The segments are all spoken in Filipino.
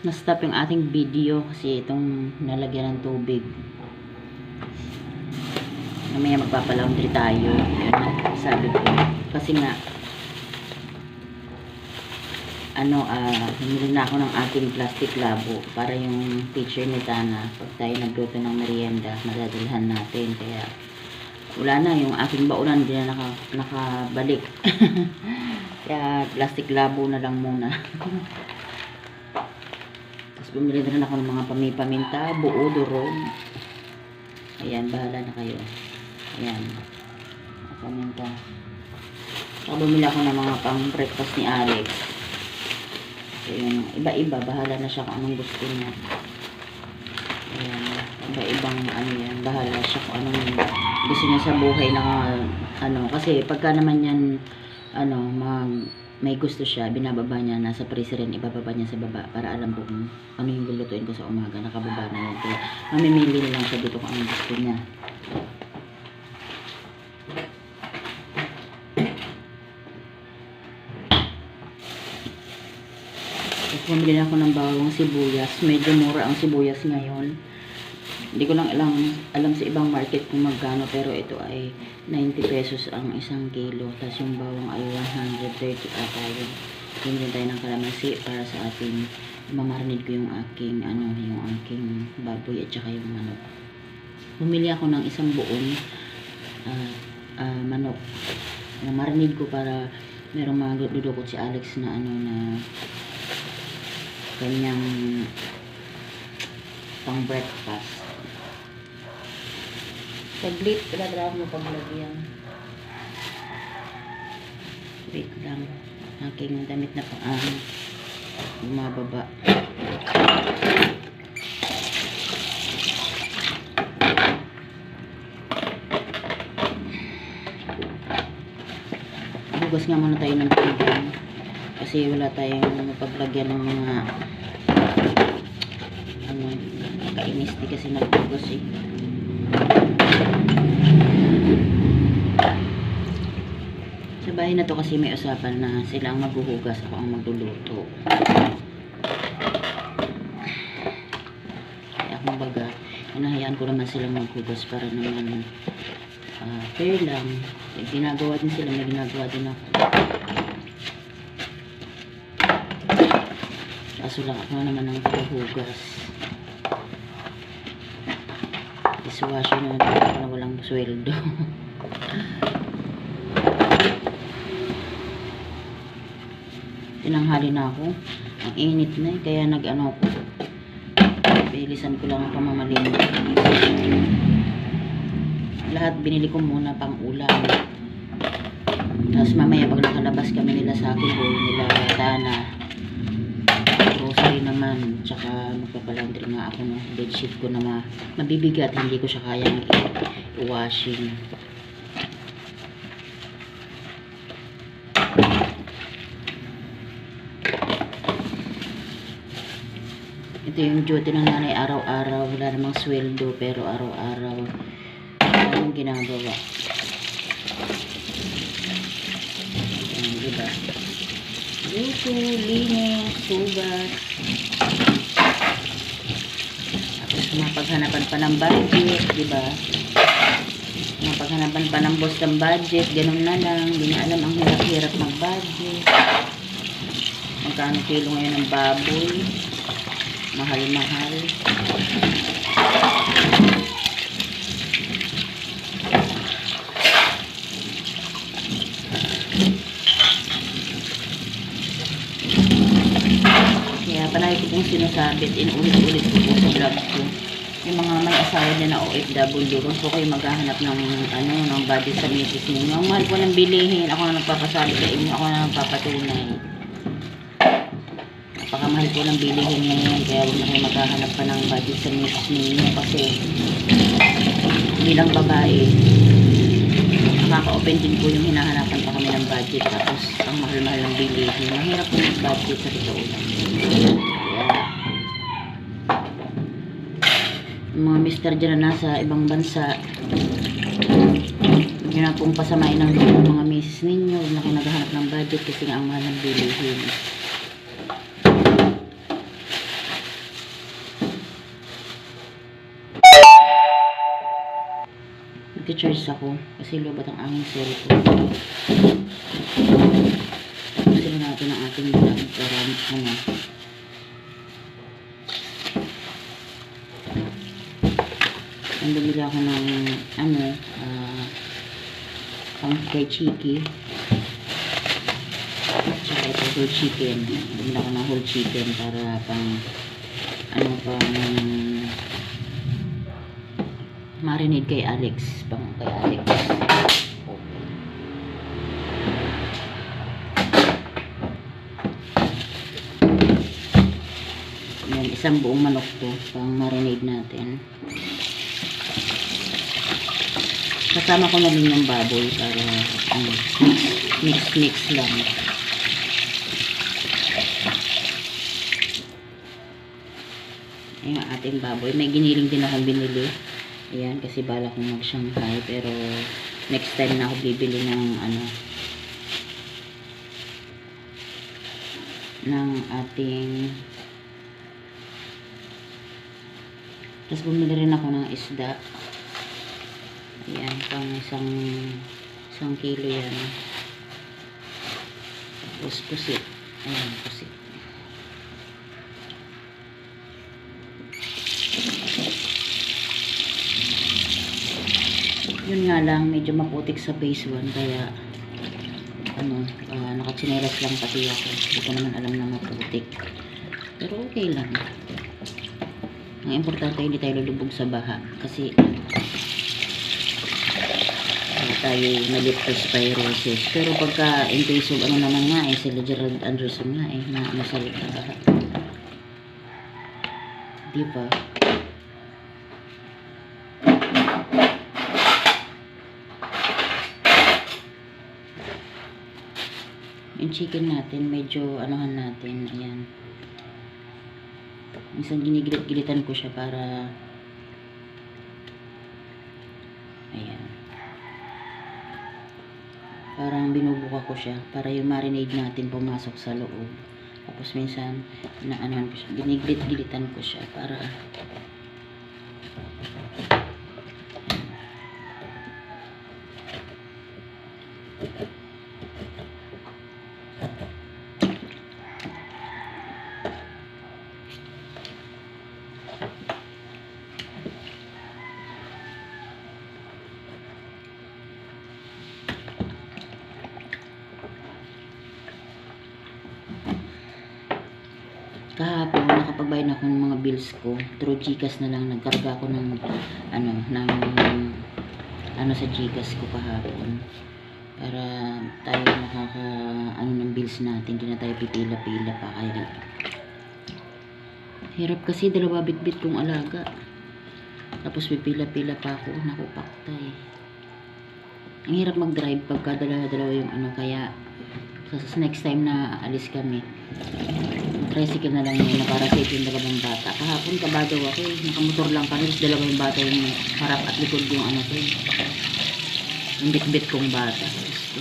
na-stop yung ating video kasi itong nalagyan ng tubig. Mamaya magpapalaundry tayo. Sabi ko. Kasi nga, ano, ah, humili na ako ng ating plastic labo para yung teacher ni Tana, pag tayo nagluto ng merienda, madadalhan natin. Kaya, wala na, yung aking baunan, hindi na naka, nakabalik. Kaya, plastic labo na lang muna. Tapos, bumili na rin ako ng mga pamipaminta, buo, durog. Ayan, bahala na kayo. Ayan. Paminta. Saka bumili ako ng mga pang breakfast ni Alex. So, iba-iba, bahala na siya kung anong gusto niya. Ayan, iba-ibang ano yan, bahala siya kung anong gusto niya sa buhay na ano, kasi pagka naman yan, ano, mag, may gusto siya, binababa niya, nasa freezer rin, ibababa niya sa baba para alam ko kung ano yung lulutuin ko sa umaga, nakababa na yan. Kaya mamimili na lang siya dito kung anong gusto niya. Tapos bumili ako ng bawang sibuyas. Medyo mura ang sibuyas ngayon. Hindi ko lang alam, alam sa ibang market kung magkano pero ito ay 90 pesos ang isang kilo. Tapos yung bawang ay 130 ata yun. Bumili tayo ng kalamansi para sa ating mamarinate ko yung aking ano, yung aking baboy at saka yung manok. Bumili ako ng isang buong ah, ah, manok. Na marinate ko para merong magdudukot si Alex na ano na kanyang pang breakfast. Saglit, pinadala mo paglagyan. Wait lang. Aking damit na pang ah, bumababa. Hugas nga muna tayo ng tubig. Kasi wala tayong mapaglagyan ng mga ano, kainis di kasi naghugas eh. Sa bahay na to kasi may usapan na sila ang maghuhugas, ako ang magluluto. Kaya kumbaga, inahayaan ko naman silang maghugas para naman ah, fair lang. Eh, ginagawa din sila, may ginagawa din ako. Kaso lang ako naman ang paghugas. Dishwasher na naman ako na walang sweldo. Tinanghali na ako. Ang init na eh, kaya nag-ano ko. Bilisan ko lang ang pamamalimot. Lahat binili ko muna pang ulam. Tapos mamaya pag nakalabas kami nila sa akin, boy, nila Dana, grocery naman, tsaka magpapalaundry nga ako ng bedsheet ko na ma mabibigat, hindi ko siya kayang i-washing. Ito yung duty ng nanay araw-araw, wala namang sweldo, pero araw-araw, anong ginagawa. Ayan, diba? Luto, linis, sugat. Tapos mapaghanapan pa ng budget, di ba? Mapaghanapan pa ng boss ng budget, ganun na lang. Hindi alam ang hirap-hirap mag-budget. Magkano kilo ngayon ng baboy? Mahal-mahal. Kaya palagi ko pong sinasabit, inulit-ulit ko po sa vlog ko. Yung mga may asawa dyan na OFW, kung po kayo maghahanap ng, ano, ng budget sa ninyo. Ang mahal po ng bilihin, ako na nagpapasabi sa inyo, ako na nagpapatunay. Napakamahal po ng bilihin ngayon, kaya huwag na kayo maghahanap pa ng budget sa misis ninyo kasi bilang babae, nakaka-open din po yung hinahanapan pa kami ng budget tapos ang mahal-mahal ng bilihin. Mahirap po mag-budget sa totoo mga mister dyan na nasa ibang bansa, nyo na pong pasamain ng ng mga misis ninyo, huwag na kayo naghahanap ng budget kasi nga ang mahal ng bilihin. Nagte-charge ako kasi lobat ang aming cellphone. Tapusin na natin ang ating vlog para ano. Ang bumili ako ng ano, ah, pang kay Chiki. Tsaka ito whole chicken. Bumili ako ng whole chicken para pang ano pang marinade kay Alex. Pang kay Alex. Yan, isang buong manok to pang marinade natin. Kasama ko na din yung baboy para ano, mix mix lang. Ang ating baboy. May giniling din akong binili. Ayan, kasi bala kong mag-Shanghai. Pero, next time na ako bibili ng ano, ng ating tapos bumili rin ako ng isda. Ayan, pang isang isang kilo yan. Tapos pusit. Ayan, pusit. Yun nga lang, medyo maputik sa base 1 kaya ano, uh, nakatsinelas lang pati ako. Hindi ko naman alam na maputik. Pero okay lang. Ang importante hindi tayo lulubog sa baha kasi tayo na-leptospirosis. Pero pagka in case of ano naman nga eh, sila Gerald Anderson nga eh, na ano sa baha. Di chicken natin, medyo anuhan natin, ayan. Minsan ginigilit-gilitan ko siya para ayan. Parang binubuka ko siya para yung marinade natin pumasok sa loob. Tapos minsan, inaanuhan ko siya, ginigilit-gilitan ko siya para kahapon nakapagbayad ako ng mga bills ko. Through Gcash na lang nagkarga ako ng ano ng ano sa Gcash ko kahapon. Para tayo nakaka ano ng bills natin hindi na tayo pipila-pila pa kaya hirap kasi dalawa bitbit kong alaga. Tapos pipila-pila pa ako naku paktay ang hirap mag-drive pagka dalawa-dalawa yung ano kaya sa next time na alis kami tricycle na lang yun na para safe yung dalawang bata. Kahapon kabado ako eh. Nakamotor lang kami. Tapos dalawang bata yung harap at likod yung ano ko eh. Yung bit-bit kong bata. Ko.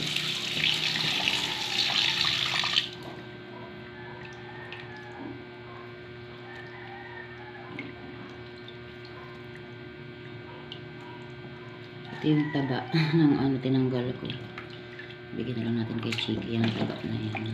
Ito yung taba ng ano tinanggal ko. Bigyan na lang natin kay Chiki yung taba na yan.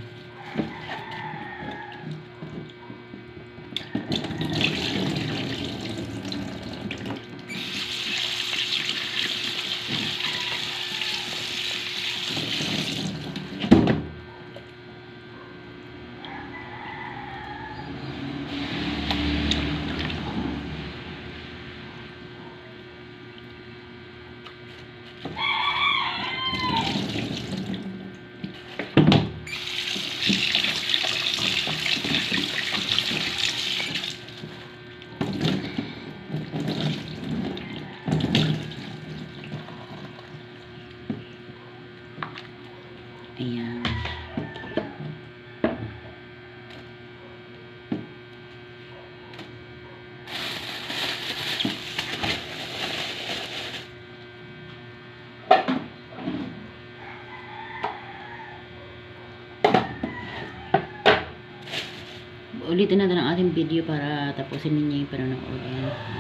Ulitin natin ang ating video para tapusin ninyo yung panonood. Ayan.